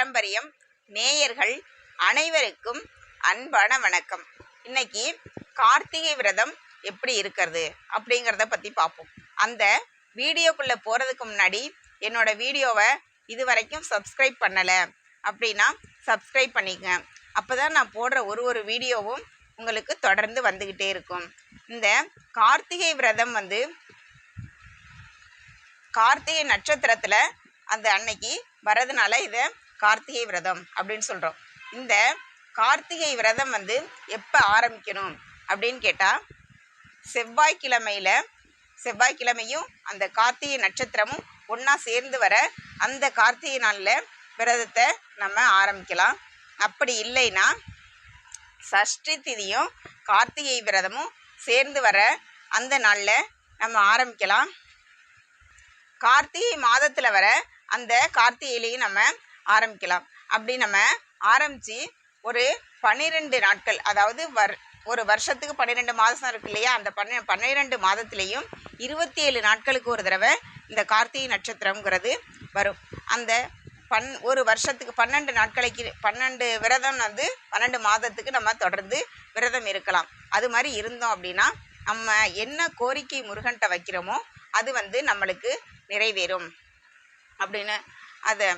பாரம்பரியம் நேயர்கள் அனைவருக்கும் அன்பான வணக்கம். இன்னைக்கு கார்த்திகை விரதம் எப்படி இருக்கிறது அப்படிங்கிறத பற்றி பார்ப்போம். அந்த வீடியோக்குள்ளே போகிறதுக்கு முன்னாடி என்னோட வீடியோவை இது வரைக்கும் சப்ஸ்கிரைப் பண்ணலை அப்படின்னா சப்ஸ்கிரைப் பண்ணிக்கங்க. அப்போ தான் நான் போடுற ஒரு ஒரு வீடியோவும் உங்களுக்கு தொடர்ந்து வந்துக்கிட்டே இருக்கும். இந்த கார்த்திகை விரதம் வந்து கார்த்திகை நட்சத்திரத்தில் அந்த அன்னைக்கு வரதுனால இதை கார்த்திகை விரதம் அப்படின்னு சொல்கிறோம் இந்த கார்த்திகை விரதம் வந்து எப்போ ஆரம்பிக்கணும் அப்படின்னு கேட்டால் செவ்வாய்க்கிழமையில் செவ்வாய்க்கிழமையும் அந்த கார்த்திகை நட்சத்திரமும் ஒன்றா சேர்ந்து வர அந்த கார்த்திகை நாளில் விரதத்தை நம்ம ஆரம்பிக்கலாம். அப்படி இல்லைன்னா சஷ்டி திதியும் கார்த்திகை விரதமும் சேர்ந்து வர அந்த நாளில் நம்ம ஆரம்பிக்கலாம். கார்த்திகை மாதத்தில் வர அந்த கார்த்திகையிலையும் நம்ம ஆரம்பிக்கலாம். அப்படி நம்ம ஆரம்பித்து ஒரு பன்னிரெண்டு நாட்கள் அதாவது வர் ஒரு வருஷத்துக்கு பன்னிரெண்டு மாதம் இருக்கு இல்லையா? அந்த பன்ன பன்னிரெண்டு மாதத்துலேயும் இருபத்தி ஏழு நாட்களுக்கு ஒரு தடவை இந்த கார்த்திகை நட்சத்திரம்ங்கிறது வரும். அந்த பன் ஒரு வருஷத்துக்கு பன்னெண்டு நாட்களுக்கு பன்னெண்டு விரதம் வந்து பன்னெண்டு மாதத்துக்கு நம்ம தொடர்ந்து விரதம் இருக்கலாம். அது மாதிரி இருந்தோம் அப்படின்னா நம்ம என்ன கோரிக்கை முருகன்கிட்ட வைக்கிறோமோ அது வந்து நம்மளுக்கு நிறைவேறும். அப்படின்னு அதை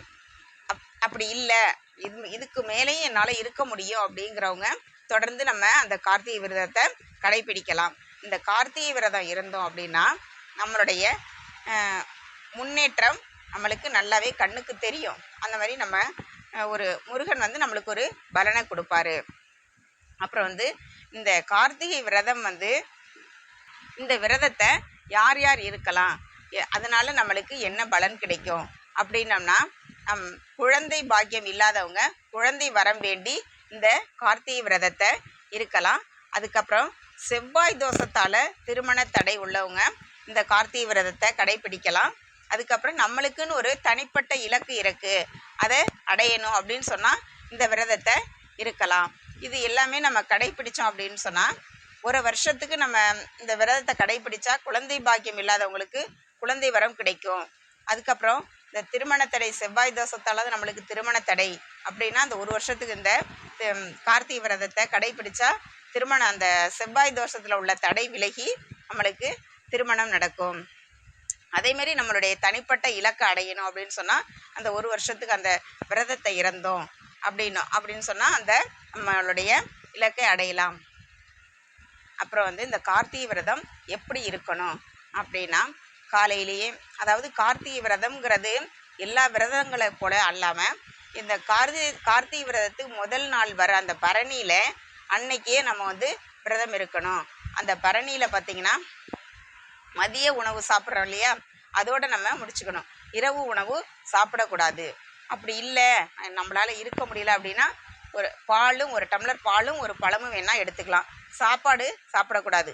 அப்படி இல்லை. இது இதுக்கு மேலேயும் என்னால் இருக்க முடியும் அப்படிங்கிறவங்க தொடர்ந்து நம்ம அந்த கார்த்திகை விரதத்தை கடைபிடிக்கலாம். இந்த கார்த்திகை விரதம் இருந்தோம் அப்படின்னா நம்மளுடைய முன்னேற்றம் நம்மளுக்கு நல்லாவே கண்ணுக்கு தெரியும். அந்த மாதிரி நம்ம ஒரு முருகன் வந்து நம்மளுக்கு ஒரு பலனை கொடுப்பாரு. அப்புறம் வந்து இந்த கார்த்திகை விரதம் வந்து இந்த விரதத்தை யார் யார் இருக்கலாம்? எ- அதனால நம்மளுக்கு என்ன பலன் கிடைக்கும்? அப்படின்னம்னா நம் குழந்தை பாக்கியம் இல்லாதவங்க குழந்தை வரம் வேண்டி இந்த கார்த்திகை விரதத்தை இருக்கலாம். அதுக்கப்புறம் செவ்வாய் தோஷத்தால் திருமண தடை உள்ளவங்க இந்த கார்த்திகை விரதத்தை கடைபிடிக்கலாம். அதுக்கப்புறம் நம்மளுக்குன்னு ஒரு தனிப்பட்ட இலக்கு இருக்குது அதை அடையணும் அப்படின்னு சொன்னால் இந்த விரதத்தை இருக்கலாம். இது எல்லாமே நம்ம கடைப்பிடித்தோம் அப்படின்னு சொன்னால் ஒரு வருஷத்துக்கு நம்ம இந்த விரதத்தை கடைபிடிச்சா குழந்தை பாக்கியம் இல்லாதவங்களுக்கு குழந்தை வரம் கிடைக்கும். அதுக்கப்புறம் இந்த திருமண தடை செவ்வாய் தோஷத்தால் நம்மளுக்கு திருமண தடை அப்படின்னா அந்த ஒரு வருஷத்துக்கு இந்த கார்த்திகை விரதத்தை கடைபிடிச்சா திருமணம் அந்த செவ்வாய் தோஷத்தில் உள்ள தடை விலகி நம்மளுக்கு திருமணம் நடக்கும். அதேமாரி நம்மளுடைய தனிப்பட்ட இலக்கை அடையணும் அப்படின்னு சொன்னால் அந்த ஒரு வருஷத்துக்கு அந்த விரதத்தை இறந்தோம் அப்படின்னும் அப்படின்னு சொன்னால் அந்த நம்மளுடைய இலக்கை அடையலாம். அப்புறம் வந்து இந்த கார்த்திகை விரதம் எப்படி இருக்கணும் அப்படின்னா காலையிலேயே அதாவது கார்த்திகை விரதம்ங்கிறது எல்லா விரதங்களை போல அல்லாமல் இந்த கார்த்தி கார்த்திகை விரதத்துக்கு முதல் நாள் வர அந்த பரணியில் அன்னைக்கே நம்ம வந்து விரதம் இருக்கணும். அந்த பரணியில் பார்த்திங்கன்னா மதிய உணவு சாப்பிட்றோம் இல்லையா? அதோட நம்ம முடிச்சுக்கணும். இரவு உணவு சாப்பிடக்கூடாது. அப்படி இல்லை நம்மளால் இருக்க முடியல அப்படின்னா ஒரு பாலும் ஒரு டம்ளர் பாலும் ஒரு பழமும் வேணால் எடுத்துக்கலாம். சாப்பாடு சாப்பிடக்கூடாது.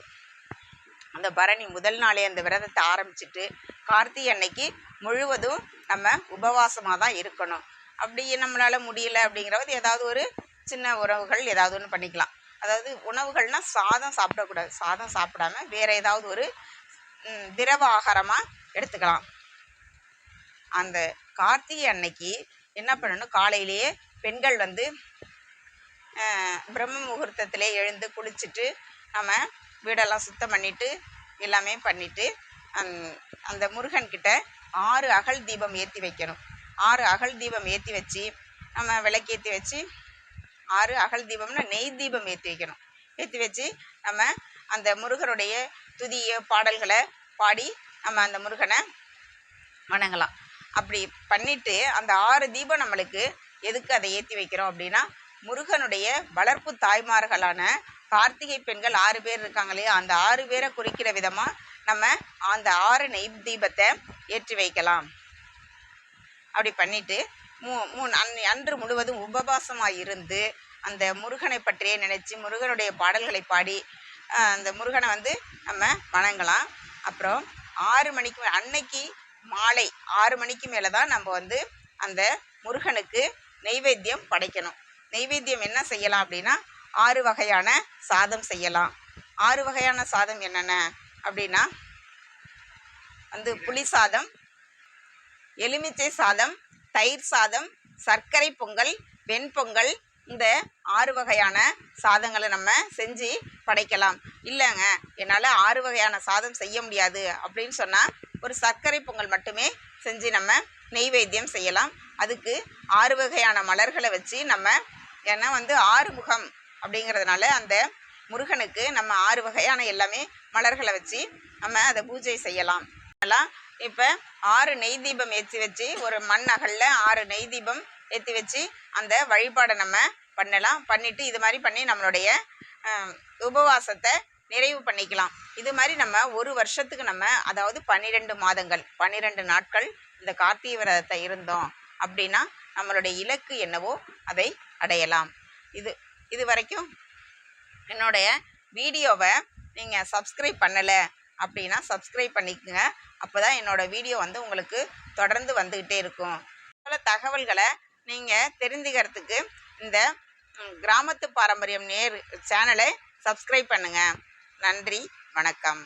அந்த பரணி முதல் நாளே அந்த விரதத்தை ஆரம்பிச்சிட்டு கார்த்திகை அன்னைக்கு முழுவதும் நம்ம உபவாசமாக தான் இருக்கணும். அப்படி நம்மளால் முடியல அப்படிங்கிறவது ஏதாவது ஒரு சின்ன உறவுகள் ஏதாவது ஒன்று பண்ணிக்கலாம். அதாவது உணவுகள்னால் சாதம் சாப்பிடக்கூடாது. சாதம் சாப்பிடாம வேறு ஏதாவது ஒரு திரவ ஆகாரமாக எடுத்துக்கலாம். அந்த கார்த்திகை அன்னைக்கு என்ன பண்ணணும்? காலையிலேயே பெண்கள் வந்து பிரம்ம முகூர்த்தத்திலே எழுந்து குளிச்சுட்டு நம்ம வீடெல்லாம் சுத்தம் பண்ணிட்டு எல்லாமே பண்ணிட்டு அந்- அந்த முருகன்கிட்ட ஆறு அகல் தீபம் ஏற்றி வைக்கணும். ஆறு அகல் தீபம் ஏற்றி வச்சு நம்ம விளக்கேற்றி வச்சு ஆறு அகல் தீபம்னா நெய் தீபம் ஏற்றி வைக்கணும். ஏற்றி வச்சு நம்ம அந்த முருகனுடைய துதிய பாடல்களை பாடி நம்ம அந்த முருகனை வணங்கலாம். அப்படி பண்ணிட்டு அந்த ஆறு தீபம் நம்மளுக்கு எதுக்கு அதை ஏற்றி வைக்கிறோம் அப்படின்னா முருகனுடைய வளர்ப்பு தாய்மார்களான கார்த்திகை பெண்கள் ஆறு பேர் இருக்காங்க இல்லையா? அந்த ஆறு பேரை குறிக்கிற விதமாக நம்ம அந்த ஆறு நெய் தீபத்தை ஏற்றி வைக்கலாம். அப்படி பண்ணிட்டு மூ மூணு அன் அன்று முழுவதும் உபவாசமாக இருந்து அந்த முருகனை பற்றியே நினச்சி முருகனுடைய பாடல்களை பாடி அந்த முருகனை வந்து நம்ம வணங்கலாம். அப்புறம் ஆறு மணிக்கு மே- அன்னைக்கு மாலை ஆறு மணிக்கு மேலே தான் நம்ம வந்து அந்த முருகனுக்கு நெய்வேத்தியம் படைக்கணும். நெய்வேத்தியம் என்ன செய்யலாம் அப்படின்னா ஆறு வகையான சாதம் செய்யலாம். ஆறு வகையான சாதம் என்னென்ன? அப்படின்னா வந்து புளி சாதம் எலுமிச்சை சாதம் தயிர் சாதம் சர்க்கரை பொங்கல் வெண்பொங்கல் இந்த ஆறு வகையான சாதங்களை நம்ம செஞ்சு படைக்கலாம். இல்லைங்க என்னால் ஆறு வகையான சாதம் செய்ய முடியாது அப்படின்னு சொன்னால் ஒரு சர்க்கரை பொங்கல் மட்டுமே செஞ்சு நம்ம நெய்வேத்தியம் செய்யலாம். அதுக்கு ஆறு வகையான மலர்களை வச்சு நம்ம ஏன்னா வந்து ஆறுமுகம் அப்படிங்கிறதுனால அந்த முருகனுக்கு நம்ம ஆறு வகையான எல்லாமே மலர்களை வச்சு நம்ம அதை பூஜை செய்யலாம். எல்லாம் இப்போ ஆறு நெய் தீபம் ஏற்றி வச்சு ஒரு மண் அகல்ல ஆறு நெய் தீபம் ஏற்றி வச்சு அந்த வழிபாடை நம்ம பண்ணலாம். பண்ணிட்டு இது மாதிரி பண்ணி நம்மளுடைய உபவாசத்தை நிறைவு பண்ணிக்கலாம். இது மாதிரி நம்ம ஒரு வருஷத்துக்கு நம்ம அதாவது பன்னிரெண்டு மாதங்கள் பன்னிரெண்டு நாட்கள் இந்த கார்த்திகை விரதத்தை இருந்தோம் அப்படின்னா நம்மளுடைய இலக்கு என்னவோ அதை அடையலாம். இது இது வரைக்கும் என்னுடைய வீடியோவை நீங்கள் சப்ஸ்கிரைப் பண்ணலை அப்படின்னா சப்ஸ்கிரைப் பண்ணிக்கோங்க. அப்போ தான் என்னோடய வீடியோ வந்து உங்களுக்கு தொடர்ந்து வந்துக்கிட்டே இருக்கும். பல தகவல்களை நீங்கள் தெரிஞ்சுக்கிறதுக்கு இந்த கிராமத்து பாரம்பரியம் நேர் சேனலை சப்ஸ்கிரைப் பண்ணுங்கள் நன்றி வணக்கம்.